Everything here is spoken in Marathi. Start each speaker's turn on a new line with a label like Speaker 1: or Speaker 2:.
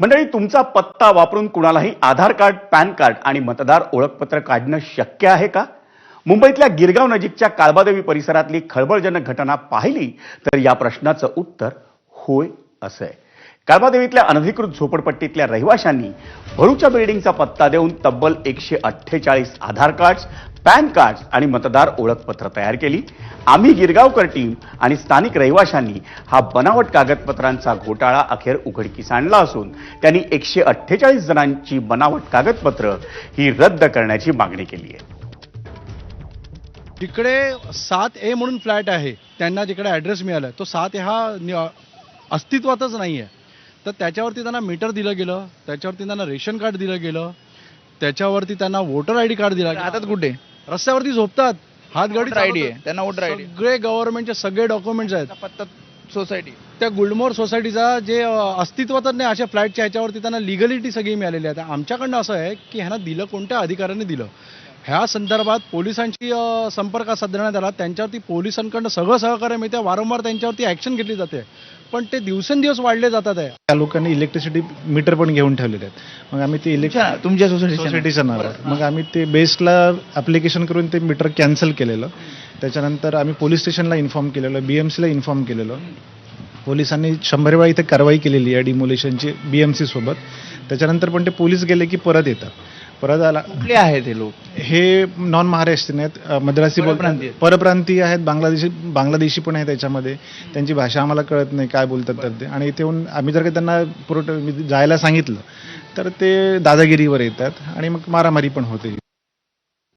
Speaker 1: मंडळी तुमचा पत्ता वापरून कुणालाही आधार कार्ड पॅन कार्ड आणि मतदार ओळखपत्र काढणं शक्य आहे का? मुंबईतल्या गिरगाव नजीकच्या काळबादेवी परिसरातली खळबळजनक घटना पाहिली तर या प्रश्नाचं उत्तर होय असं आहे. काळबादेवीतल्या अनधिकृत झोपडपट्टीतल्या रहिवाशांनी भरूच्या बिल्डिंगचा पत्ता देऊन तब्बल एकशे अठ्ठेचाळीस आधार कार्ड्स पॅन कार्ड आणि मतदार ओळखपत्र तयार केली. आम्ही गिरगावकर टीम आणि स्थानिक रहिवाशांनी हा बनावट कागदपत्रांचा घोटाळा अखेर उघडकीस आणला असून त्यांनी एकशे अठ्ठेचाळीस जणांची बनावट कागदपत्र ही रद्द करण्याची मागणी केली आहे.
Speaker 2: तिकडे सात ए म्हणून फ्लॅट आहे. त्यांना जिकडे ॲड्रेस मिळाला. तो सात ए हा अस्तित्वातच नाही आहे तर त्याच्यावरती त्यांना मीटर दिलं गेलं त्याच्यावरती त्यांना रेशन कार्ड दिलं गेलं त्याच्यावरती त्यांना वोटर आय डी कार्ड दिला.
Speaker 3: राहतात कुठे?
Speaker 2: रस्त्यावरती झोपतात. हातगाडी
Speaker 3: वोटर आयडी
Speaker 2: चालवतात.
Speaker 3: आहे त्यांना वोटर आयडी
Speaker 2: सगळे गव्हर्नमेंटचे सगळे डॉक्युमेंट्स आहेत.
Speaker 3: पत्ता सोसायटी
Speaker 2: त्या गुलमोर सोसायटीचा जे अ, अस्तित्वातच नाही अशा फ्लॅटच्या ह्याच्यावरती त्यांना लिगलिटी सगळी मिळालेली आहे. आमच्याकडनं असं आहे की ह्यांना दिलं कोणत्या अधिकाऱ्याने दिलं? ह्या संदर्भात पोलिसांची अ, संपर्क साधण्यात आला. त्यांच्यावरती पोलिसांकडनं सगळं सहकार्य मिळते वारंवार त्यांच्यावरती ॲक्शन घेतली जाते. पण ते दिवसेंदिवस वाढले जातात आहे.
Speaker 4: त्या लोकांनी इलेक्ट्रिसिटी मीटर पण घेऊन ठेवलेले आहेत. मग आम्ही ते इलेक्ट्रिक
Speaker 3: तुमच्या तुमच्या सोसायटी
Speaker 4: सोसायटीचं नाव. आहे. मग आम्ही ते बेस्टला ॲप्लिकेशन करून ते मीटर कॅन्सल केलेलं. त्याच्यानंतर आम्ही पोलीस स्टेशनला इन्फॉर्म केलेलं बी एम सीला इन्फॉर्म केलेलं. पोलिसांनी शंभर वेळा इथे कारवाई केलेली आहे डिमोलेशनची बी एम सी सोबत. त्याच्यानंतर पण ते पोलीस गेले की परत येतात. परत आला.
Speaker 3: कुठले आहेत हे लोक?
Speaker 4: हे नॉन महाराष्ट्रीयन आहेत मद्रासी बोलतात
Speaker 3: परप्रांतीय.
Speaker 4: परप्रांतीय आहेत. बांगलादेशी बांगलादेशी पण आहे त्याच्यामध्ये. त्यांची भाषा आम्हाला कळत नाही काय बोलतात तर ते. आणि इथे येऊन आम्ही जर का त्यांना पुरवठा जायला सांगितलं तर ते दादागिरीवर येतात आणि मग मारामारी पण होते.